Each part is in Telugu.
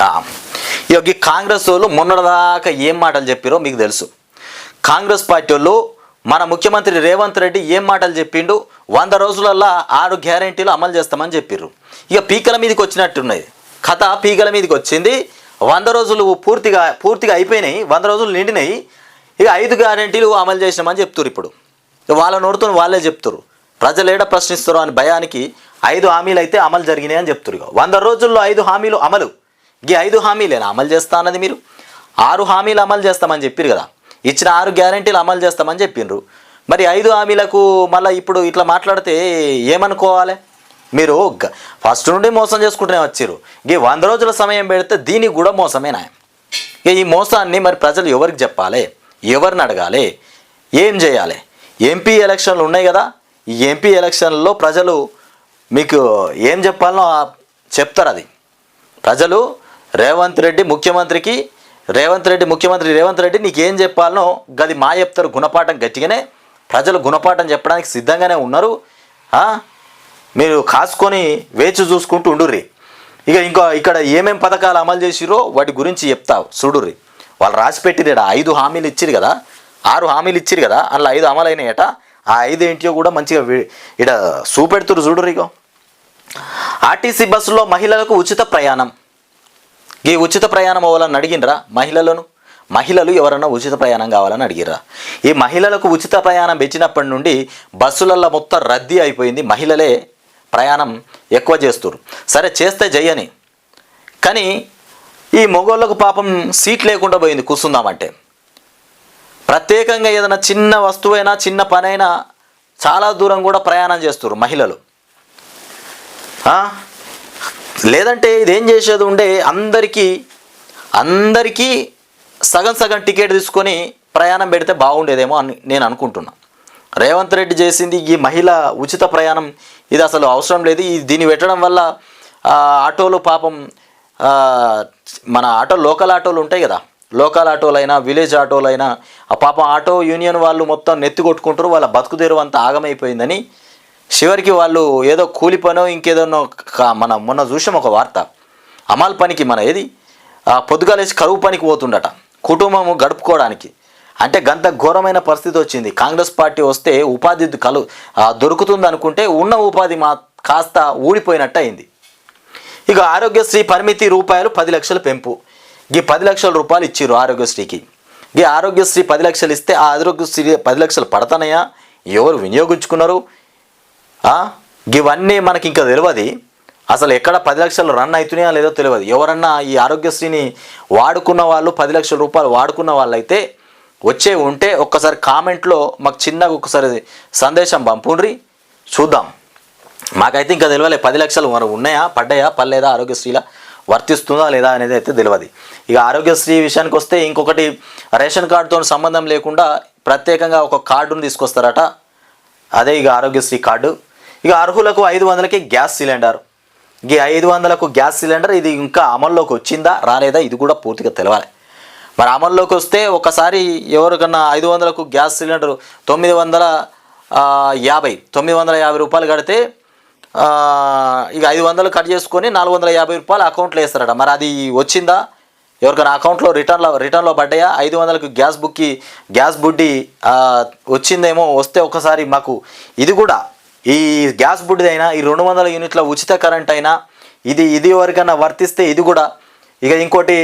ఆ, ఈ కాంగ్రెస్ వాళ్ళు మొన్నటిదాకా ఏం మాటలు చెప్పారో మీకు తెలుసు. కాంగ్రెస్ పార్టీ వాళ్ళు మన ముఖ్యమంత్రి రేవంత్ రెడ్డి ఏం మాటలు చెప్పిండు? వంద రోజులల్లా ఆరు గ్యారెంటీలు అమలు చేస్తామని చెప్పిర్రు. ఇక పీకల మీదకి వచ్చినట్టున్నది కథ పీకల మీదకి వచ్చింది. వంద రోజులు పూర్తిగా పూర్తిగా అయిపోయినాయి. వంద రోజులు నిండినాయి. ఇక ఐదు గ్యారెంటీలు అమలు చేసినామని చెప్తున్నారు ఇప్పుడు. వాళ్ళ నోడుతో వాళ్ళే చెప్తారు ప్రజలు ఏడ ప్రశ్నిస్తారు అని భయానికి ఐదు హామీలు అయితే అమలు జరిగినాయి అని చెప్తున్నారు ఇక. వంద రోజుల్లో ఐదు హామీలు అమలు. ఈ ఐదు హామీలేనా అమలు చేస్తా అన్నది మీరు? ఆరు హామీలు అమలు చేస్తామని చెప్పారు కదా. ఇచ్చిన ఆరు గ్యారంటీలు అమలు చేస్తామని చెప్పిండ్రు మరి ఐదు హామీలకు మళ్ళీ ఇప్పుడు ఇట్లా మాట్లాడితే ఏమనుకోవాలి? మీరు గ- ఫస్ట్ నుండి మోసం చేసుకుంటూనే వచ్చారు ఈ వంద రోజుల సమయం పెడితే దీనికి కూడా మోసమేనా? ఇక ఈ మోసాన్ని మరి ప్రజలు ఎవరికి చెప్పాలి? ఎవరిని అడగాలి? ఏం చేయాలి? ఎంపీ ఎలక్షన్లు ఉన్నాయి కదా. ఈ ఎంపీ ఎలక్షన్లలో ప్రజలు మీకు ఏం చెప్పాలో చెప్తారు అది. ప్రజలు రేవంత్ రెడ్డి ముఖ్యమంత్రికి రేవంత్ రెడ్డి ముఖ్యమంత్రి రేవంత్ రెడ్డి నీకు ఏం చెప్పాలనో గది మా చెప్తారు గుణపాఠం గట్టిగానే ప్రజలు గుణపాఠం చెప్పడానికి సిద్ధంగానే ఉన్నారు. మీరు కాసుకొని వేచి చూసుకుంటూ ఉండుర్రి. ఇక ఇంకా ఇక్కడ ఏమేం పథకాలు అమలు చేసిరో వాటి గురించి చెప్తావు చూడుర్రి. వాళ్ళు రాసి పెట్టిరేట ఐదు హామీలు ఇచ్చిరు కదా ఆరు హామీలు ఇచ్చిరు కదా అందులో ఐదు అమలు అయినాయట ఆ ఐదు ఏంటియో కూడా మంచిగా ఇక్కడ చూపెడుతురు చూడుర్రి ఇగో. ఆర్టీసీ బస్సులో మహిళలకు ఉచిత ప్రయాణం. ఈ ఉచిత ప్రయాణం అవ్వాలని అడిగినరా మహిళలను? మహిళలు ఎవరన్నా ఉచిత ప్రయాణం కావాలని అడిగిర్రా? ఈ మహిళలకు ఉచిత ప్రయాణం ఇచ్చినప్పటి నుండి బస్సులలో మొత్తం రద్దీ అయిపోయింది మహిళలే ప్రయాణం ఎక్కువ చేస్తారు సరే చేస్తే జయని. కానీ ఈ మొగోళ్ళకు పాపం సీట్ లేకుండా పోయింది కూర్చుందామంటే. ప్రత్యేకంగా ఏదైనా చిన్న వస్తువైనా చిన్న పనైనా చాలా దూరం కూడా ప్రయాణం చేస్తారు మహిళలు. లేదంటే ఇదేం చేసేది ఉండే అందరికీ అందరికీ సగం సగం టికెట్ తీసుకొని ప్రయాణం పెడితే బాగుండేదేమో అని నేను అనుకుంటున్నా. రేవంత్ రెడ్డి చేసింది ఈ మహిళ ఉచిత ప్రయాణం ఇది అసలు అవసరం లేదు. ఈ దీన్ని పెట్టడం వల్ల ఆటోలు పాపం మన ఆటో లోకల్ ఆటోలు ఉంటాయి కదా. లోకల్ ఆటోలైనా విలేజ్ ఆటోలైనా ఆ పాపం ఆటో యూనియన్ వాళ్ళు మొత్తం నెత్తి కొట్టుకుంటారు వాళ్ళ బతుకు అంతా ఆగమైపోయిందని చివరికి వాళ్ళు ఏదో కూలి పనో ఇంకేదోనో మన మొన్న చూసాం ఒక వార్త. అమాల్ పనికి మన ఏది? పొద్దుగాలేసి కరువు పనికి పోతుండట. కుటుంబము గడుపుకోవడానికి. అంటే గంత ఘోరమైన పరిస్థితి వచ్చింది. కాంగ్రెస్ పార్టీ వస్తే ఉపాధి కలు దొరుకుతుంది అనుకుంటే ఉన్న ఉపాధి మా కాస్త ఊడిపోయినట్టు అయింది ఇక ఆరోగ్యశ్రీ పరిమితి రూపాయలు పది లక్షల పెంపు. ఈ పది లక్షల రూపాయలు ఇచ్చిర్రు ఆరోగ్యశ్రీకి. ఈ ఆరోగ్యశ్రీ పది లక్షలు ఇస్తే ఆ ఆరోగ్యశ్రీ పది లక్షలు పడతానయా? ఎవరు వినియోగించుకున్నారు? ఇవన్నీ మనకి ఇంకా తెలియదు అసలు ఎక్కడ పది లక్షలు రన్ అవుతున్నాయా లేదో తెలియదు ఎవరన్నా ఈ ఆరోగ్యశ్రీని వాడుకున్న వాళ్ళు పది లక్షల రూపాయలు వాడుకున్న వాళ్ళైతే వచ్చే ఉంటే ఒక్కసారి కామెంట్లో మాకు చిన్నగా ఒకసారి సందేశం పంపుండ్రి. చూద్దాం. మాకైతే ఇంకా తెలియలే పది లక్షలు మరి ఉన్నాయా పడ్డాయా పర్లేదా ఆరోగ్యశ్రీలా వర్తిస్తుందా లేదా అనేది అయితే తెలియదు ఇక ఆరోగ్యశ్రీ విషయానికి వస్తే ఇంకొకటి రేషన్ కార్డుతో సంబంధం లేకుండా ప్రత్యేకంగా ఒక కార్డును తీసుకొస్తారట. అదే ఇక ఆరోగ్యశ్రీ కార్డు. ఇక అర్హులకు ఐదు వందలకి గ్యాస్ సిలిండర్. ఈ ఐదు వందలకు గ్యాస్ సిలిండర్ ఇది ఇంకా అమల్లోకి వచ్చిందా రాలేదా ఇది కూడా పూర్తిగా తెలవాలి. మరి అమల్లోకి వస్తే ఒకసారి ఎవరికన్నా ఐదు వందలకు గ్యాస్ సిలిండర్ తొమ్మిది వందల యాభై తొమ్మిది వందల యాభై రూపాయలు కడితే ఇక ఐదు వందలు కట్ చేసుకొని నాలుగు వందల యాభై రూపాయలు అకౌంట్లో వేస్తారట. మరి అది వచ్చిందా? ఎవరికైనా అకౌంట్లో రిటర్న్లో రిటర్న్లో పడ్డాయా? ఐదు వందలకు గ్యాస్ బుక్కి గ్యాస్ బుడ్డి వచ్చిందేమో వస్తే ఒకసారి మాకు ఇది కూడా ఈ గ్యాస్ బుడ్డి అయినా ఈ రెండు వందల యూనిట్ల ఉచిత కరెంట్ అయినా ఇది ఇది వరకైనా వర్తిస్తే ఇది కూడా ఇక ఇంకోటి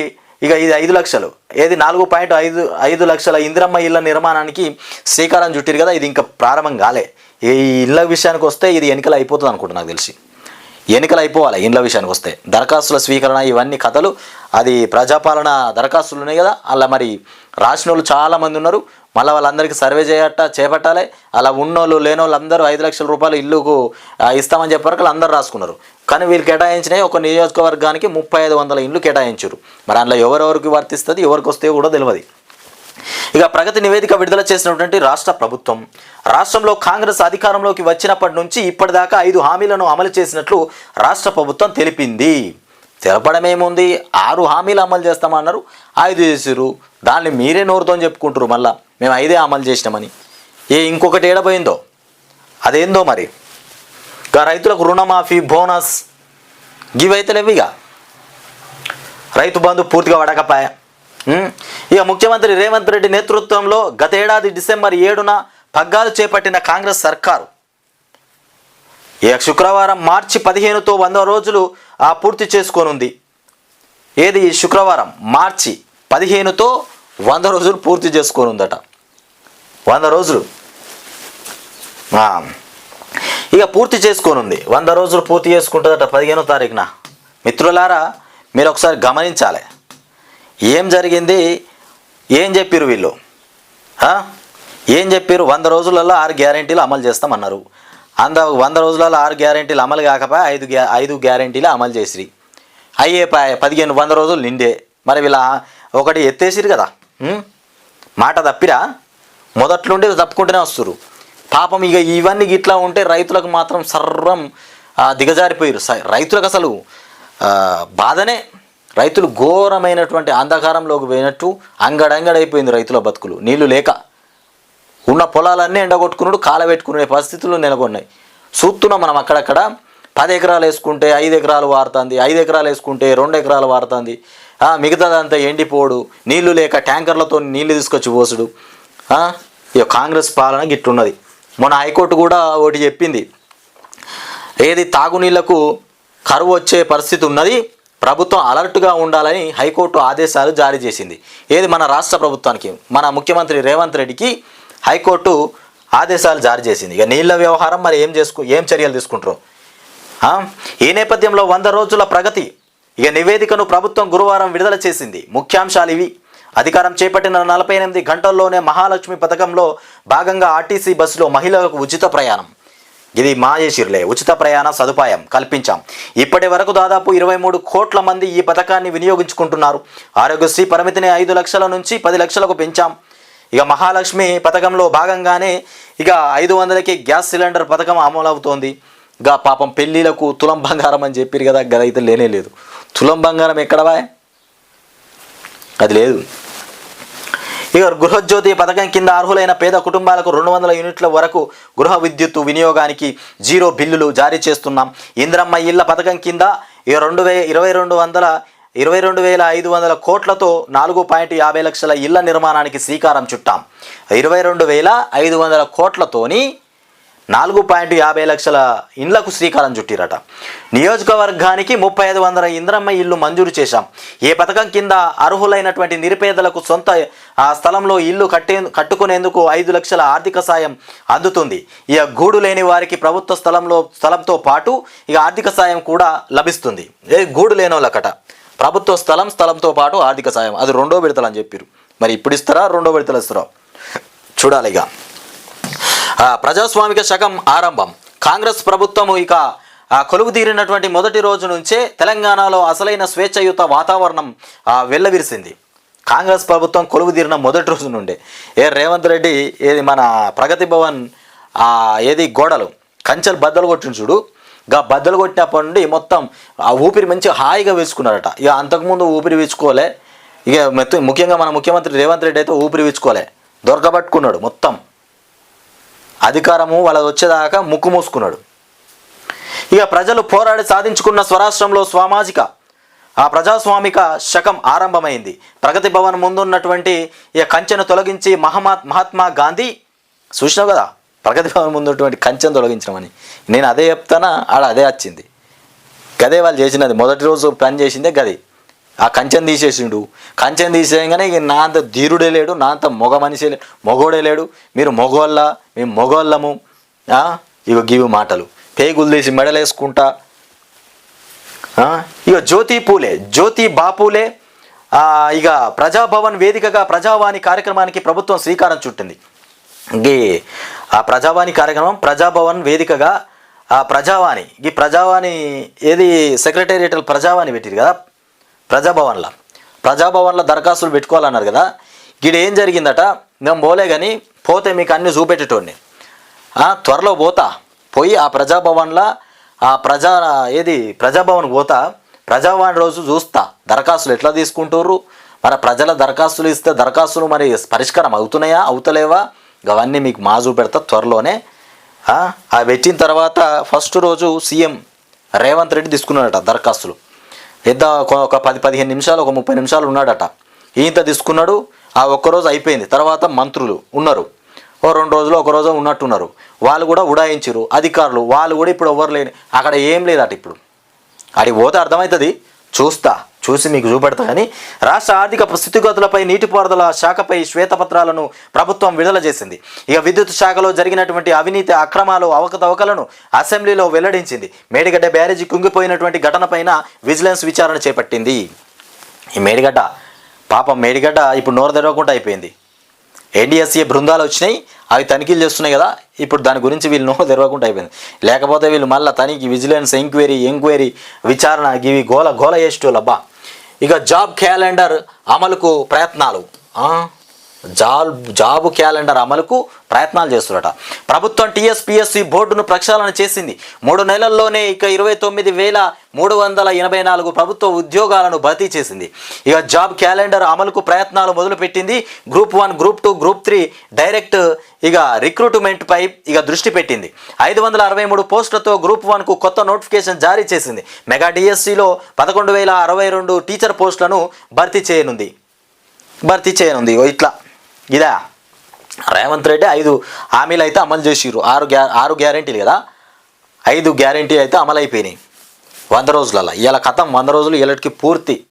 ఇక ఇది ఐదు లక్షలు. ఏది నాలుగు పాయింట్ ఐదు ఐదు లక్షల ఇందిరమ్మ ఇళ్ళ నిర్మాణానికి శ్రీకారం చుట్టిరు కదా ఇది ఇంకా ప్రారంభం కాలే. ఈ ఇళ్ళ విషయానికి వస్తే ఇది ఎన్నికలు అయిపోతుంది అనుకుంటా నాకు తెలిసి. ఎన్నికలు అయిపోవాలి ఇండ్ల విషయానికి వస్తే. దరఖాస్తుల స్వీకరణ ఇవన్నీ కథలు. అది ప్రజాపాలన దరఖాస్తులు ఉన్నాయి కదా అలా మరి రాసిన వాళ్ళు చాలామంది ఉన్నారు. మళ్ళీ వాళ్ళందరికీ సర్వే చేయట చేపట్టాలి. అలా ఉన్నోళ్ళు లేనోళ్ళు అందరూ ఐదు లక్షల రూపాయలు ఇల్లుకు ఇస్తామని చెప్పారు వరకు అందరూ రాసుకున్నారు. కానీ వీళ్ళు కేటాయించినవి ఒక నియోజకవర్గానికి ముప్పై ఐదు వందల ఇండ్లు కేటాయించారు. మరి అందులో ఎవరెవరికి వర్తిస్తుంది ఎవరికి వస్తే కూడా తెలియదు ఇక ప్రగతి నివేదిక విడుదల చేసినటువంటి రాష్ట్ర ప్రభుత్వం. రాష్ట్రంలో కాంగ్రెస్ అధికారంలోకి వచ్చినప్పటి నుంచి ఇప్పటిదాకా ఐదు హామీలను అమలు చేసినట్లు రాష్ట్ర ప్రభుత్వం తెలిపింది. తెలపడమేముంది? ఆరు హామీలు అమలు చేస్తామన్నారు. ఐదు చేసిరు దాన్ని మీరే నోరుతో చెప్పుకుంటారు మళ్ళా. మేము ఐదే అమలు చేసినామని. ఏ ఇంకొకటి ఏడపోయిందో అదేందో మరి? ఇక రైతులకు రుణమాఫీ బోనస్. గివైతే లేవు ఇక రైతు బంధు పూర్తిగా వడకపాయ? ఇక ముఖ్యమంత్రి రేవంత్ రెడ్డి నేతృత్వంలో గతేడాది డిసెంబర్ ఏడున పగ్గాలు చేపట్టిన కాంగ్రెస్ సర్కారు. ఇక శుక్రవారం మార్చి పదిహేనుతో వంద రోజులు ఆ పూర్తి చేసుకోనుంది. ఏది? శుక్రవారం మార్చి పదిహేనుతో వంద రోజులు పూర్తి చేసుకోనుందట. వంద రోజులు. ఇక పూర్తి చేసుకోనుంది. వంద రోజులు పూర్తి చేసుకుంటుందట పదిహేనో తారీఖున. మిత్రులారా మీరు ఒకసారి గమనించాలి. ఏం జరిగింది? ఏం చెప్పారు వీళ్ళు? ఏం చెప్పారు వంద రోజులలో ఆరు గ్యారెంటీలు అమలు చేస్తామన్నారు. అంద వంద రోజులలో ఆరు గ్యారెంటీలు అమలు కాకపోయి ఐదు గ్యా ఐదు గ్యారెంటీలు అమలు చేసిరి. అయ్యే పదిహేను వంద రోజులు నిండే. మరి వీళ్ళ ఒకటి ఎత్తేసిరు కదా? మాట తప్పిరా? మొదట్లుండి తప్పుకుంటూనే వస్తురు పాపం ఇక ఇవన్నీ ఇట్లా ఉంటే రైతులకు మాత్రం సర్వం దిగజారిపోయారు రైతులకు అసలు బాధనే రైతులు ఘోరమైనటువంటి అంధకారంలోకి పోయినట్టు అంగడంగడైపోయింది రైతుల బతుకులు. నీళ్ళు లేక. ఉన్న పొలాలన్నీ ఎండగొట్టుకున్నాడు కాలబెట్టుకునే పరిస్థితులు నెలకొన్నాయి. చూస్తున్నాం మనం అక్కడక్కడ. పది ఎకరాలు వేసుకుంటే ఐదు ఎకరాలు వాడుతుంది ఐదు ఎకరాలు వేసుకుంటే రెండు ఎకరాలు వాడుతుంది మిగతాదంతా ఎండిపోడు నీళ్ళు లేక ట్యాంకర్లతో నీళ్ళు తీసుకొచ్చి పోసుడు. ఇక కాంగ్రెస్ పాలన గిట్టున్నది. మన హైకోర్టు కూడా ఒకటి చెప్పింది. ఏది తాగునీళ్ళకు కరువు వచ్చే పరిస్థితి ఉన్నది ప్రభుత్వం అలర్ట్గా ఉండాలని హైకోర్టు ఆదేశాలు జారీ చేసింది. ఏది మన రాష్ట్ర ప్రభుత్వానికి? మన ముఖ్యమంత్రి రేవంత్ రెడ్డికి హైకోర్టు ఆదేశాలు జారీ చేసింది. ఇక నీళ్ళ వ్యవహారం మరి ఏం చేసుకు ఏం చర్యలు తీసుకుంటారు? ఈ నేపథ్యంలో వంద రోజుల ప్రగతి. ఇక నివేదికను ప్రభుత్వం గురువారం విడుదల చేసింది. ముఖ్యాంశాలు ఇవి. అధికారం చేపట్టిన నలభై ఎనిమిది గంటల్లోనే మహాలక్ష్మి పథకంలో భాగంగా ఆర్టీసీ బస్సులో మహిళలకు ఉచిత ప్రయాణం. ఇది మా చేసిర్లే ఉచిత ప్రయాణ సదుపాయం కల్పించాం. ఇప్పటి వరకు దాదాపు ఇరవై మూడు కోట్ల మంది ఈ పథకాన్ని వినియోగించుకుంటున్నారు. ఆరోగ్యశ్రీ పరిమితిని ఐదు లక్షల నుంచి పది లక్షలకు పెంచాం. ఇక మహాలక్ష్మి పథకంలో భాగంగానే ఇక ఐదు వందలకి గ్యాస్ సిలిండర్ పథకం అమలవుతోంది. ఇక పాపం పెళ్ళిళ్ళకు తులం బంగారం అని చెప్పారు కదా గదైతే లేనే లేదు. తులం బంగారం ఎక్కడవా అది లేదు. ఇక గృహజ్యోతి పథకం కింద అర్హులైన పేద కుటుంబాలకు రెండు వందల యూనిట్ల వరకు గృహ విద్యుత్ వినియోగానికి జీరో బిల్లులు జారీ చేస్తున్నాం. ఇంద్రమ్మ ఇళ్ళ పథకం కింద ఇక రెండు వే ఇరవై రెండు వందల ఇరవై రెండు వేల ఐదు వందల కోట్లతో నాలుగు పాయింట్ యాభై లక్షల ఇళ్ళ నిర్మాణానికి శ్రీకారం చుట్టాం. ఇరవై రెండు వేల ఐదు వందల కోట్లతోని నాలుగు పాయింట్ యాభై లక్షల ఇండ్లకు శ్రీకారం చుట్టిరట. నియోజకవర్గానికి ముప్పై ఐదు వందల ఇంద్రమ్మ ఇల్లు మంజూరు చేశాం. ఏ పథకం కింద అర్హులైనటువంటి నిరుపేదలకు సొంత ఆ స్థలంలో ఇల్లు కట్టే కట్టుకునేందుకు ఐదు లక్షల ఆర్థిక సాయం అందుతుంది. ఇక గూడు లేని వారికి ప్రభుత్వ స్థలంలో స్థలంతో పాటు ఇక ఆర్థిక సాయం కూడా లభిస్తుంది. ఏ గూడు లేని వాళ్ళకట ప్రభుత్వ స్థలం స్థలంతో పాటు ఆర్థిక సాయం. అది రెండో విడతలు అని చెప్పారు మరి ఇప్పుడు ఇస్తారా? రెండో విడతలు ఇస్తారా? చూడాలి ఇక ప్రజాస్వామిక శకం ఆరంభం. కాంగ్రెస్ ప్రభుత్వం ఇక కొలువు తీరినటువంటి మొదటి రోజు నుంచే తెలంగాణలో అసలైన స్వేచ్ఛయుత వాతావరణం వెళ్ళవిరిసింది వెల్లవిరిసింది. కాంగ్రెస్ ప్రభుత్వం కొలువు తీరిన మొదటి రోజు నుండే. ఏ రేవంత్ రెడ్డి ఏది మన ప్రగతి భవన్ ఏది గోడలు కంచెలు బద్దలు కొట్టిన చూడు. గా బద్దలు కొట్టినప్పటి నుండి మొత్తం ఆ ఊపిరి మంచిగా హాయిగా వేసుకున్నారట. ఇక అంతకుముందు ఊపిరి వీచుకోలే. ఇక ముఖ్యంగా మన ముఖ్యమంత్రి రేవంత్ రెడ్డి అయితే ఊపిరి వీచుకోలే. దొరకబట్టుకున్నాడు మొత్తం. అధికారము వాళ్ళది వచ్చేదాకా ముక్కు మూసుకున్నాడు. ఇక ప్రజలు పోరాడి సాధించుకున్న స్వరాష్ట్రంలో సామాజిక ఆ ప్రజాస్వామిక శకం ఆరంభమైంది. ప్రగతి భవన్ ముందున్నటువంటి ఇక కంచెను తొలగించి మహమా మహాత్మా గాంధీ చూసినావు కదా? ప్రగతి భవన్ ముందున్నటువంటి కంచెను తొలగించమని. నేను అదే చెప్తానా? ఆడ అదే వచ్చింది. గదే వాళ్ళు చేసినది. మొదటి రోజు పని చేసిందే గది. ఆ కంచెను తీసేసిండు. కంచెను తీసేయగానే ఇక నా అంత ధీరుడే లేడు నా అంత మగ మనిషి మగోడే మొగోడే లేడు. మీరు మగోళ్ళ మేము మగోళ్ళము. ఇక ఇగ గివి మాటలు. పేగులు తీసి మెడలేసుకుంటా. ఇక జ్యోతి పూలే జ్యోతి బాపూలే. ఇక ప్రజాభవన్ వేదికగా ప్రజావాణి కార్యక్రమానికి ప్రభుత్వం శ్రీకారం చుట్టింది. ఈ ఆ ప్రజావాణి కార్యక్రమం ప్రజాభవన్ వేదికగా ఆ ప్రజావాణి. ఈ ప్రజావాణి ఏది సెక్రటేరియటల్ ప్రజావాణి పెట్టిరు కదా? ప్రజాభవన్లో. ప్రజాభవన్లో దరఖాస్తులు పెట్టుకోవాలన్నారు కదా. గీడ ఏం జరిగిందట? మేము పోలే కానీ పోతే మీకు అన్ని చూపెట్టేటోడిని. త్వరలో పోతా. పోయి ఆ ప్రజాభవన్లో ఆ ప్రజా ఏది ప్రజాభవన్ పోతా. ప్రజాభవన్ రోజు చూస్తా. దరఖాస్తులు ఎట్లా తీసుకుంటారు మరి ప్రజల దరఖాస్తులు ఇస్తే దరఖాస్తులు మరి పరిష్కారం అవుతున్నాయా? అవుతలేవా? అవన్నీ మీకు మా చూపెడతా త్వరలోనే. ఆ పెట్టిన తర్వాత ఫస్ట్ రోజు సీఎం రేవంత్ రెడ్డి తీసుకున్నాడట దరఖాస్తులు. పెద్ద ఒక- ఒక పది పదిహేను నిమిషాలు ఒక ముప్పై నిమిషాలు ఉన్నాడట. ఈత తీసుకున్నాడు ఆ ఒక్కరోజు అయిపోయింది. తర్వాత మంత్రులు ఉన్నారు. ఓ రెండు రోజులు ఒక రోజు ఉన్నట్టున్నారు. వాళ్ళు కూడా ఉడాయించారు అధికారులు వాళ్ళు కూడా ఇప్పుడు ఎవరు లేని అక్కడ ఏం లేదట ఇప్పుడు. అడిగి పోతే అర్థమవుతుంది. చూస్తా. చూసి మీకు చూపెడతా కానీ రాష్ట్ర ఆర్థిక స్థితిగతులపై నీటిపారుదల శాఖపై శ్వేతపత్రాలను ప్రభుత్వం విడుదల చేసింది. ఇక విద్యుత్ శాఖలో జరిగినటువంటి అవినీతి అక్రమాలు అవకతవకలను అసెంబ్లీలో వెల్లడించింది. మేడిగడ్డ బ్యారేజీ కుంగిపోయినటువంటి ఘటనపైన విజిలెన్స్ విచారణ చేపట్టింది. ఈ మేడిగడ్డ పాపం మేడిగడ్డ ఇప్పుడు నోరు తెరవకుండా అయిపోయింది. ఎన్డీఎస్ఏ బృందాలు వచ్చినాయి అవి తనిఖీలు చేస్తున్నాయి కదా ఇప్పుడు దాని గురించి వీళ్ళు నోరు తెరవకుండా అయిపోయింది. లేకపోతే వీళ్ళు మళ్ళీ తనిఖీ విజిలెన్స్ ఎంక్వైరీ ఎంక్వైరీ విచారణ ఇవి గోల గోల చేసేటోళ్ళు అబ్బా. ఇక జాబ్ క్యాలెండర్ అమలుకు ప్రయత్నాలు. జాబ్ జాబ్ క్యాలెండర్ అమలుకు ప్రయత్నాలు చేస్తున్నట. ప్రభుత్వం టీఎస్పిఎస్సి బోర్డును ప్రక్షాళన చేసింది. మూడు నెలల్లోనే ఇక ఇరవై తొమ్మిది వేల మూడు వందల ఎనభై నాలుగు ప్రభుత్వ ఉద్యోగాలను భర్తీ చేసింది. ఇక జాబ్ క్యాలెండర్ అమలుకు ప్రయత్నాలు మొదలుపెట్టింది. Group one group two group three direct ఇక రిక్రూట్మెంట్పై ఇక దృష్టి పెట్టింది. ఐదు వందల అరవై మూడు పోస్టులతో గ్రూప్ వన్కు కొత్త నోటిఫికేషన్ జారీ చేసింది. మెగా డిఎస్సిలో పదకొండు వేల అరవై రెండు టీచర్ పోస్టులను భర్తీ చేయనుంది. భర్తీ చేయనుంది. ఇట్లా ఇదా రేవంత్ రెడ్డి ఐదు హామీలు అయితే అమలు చేసిర్రు. ఆరు గ్యా ఆరు గ్యారంటీలు కదా? ఐదు గ్యారెంటీ అయితే అమలు అయిపోయినాయి వంద రోజులలో. ఇలా కథం వంద రోజులు ఇలాటికి పూర్తి.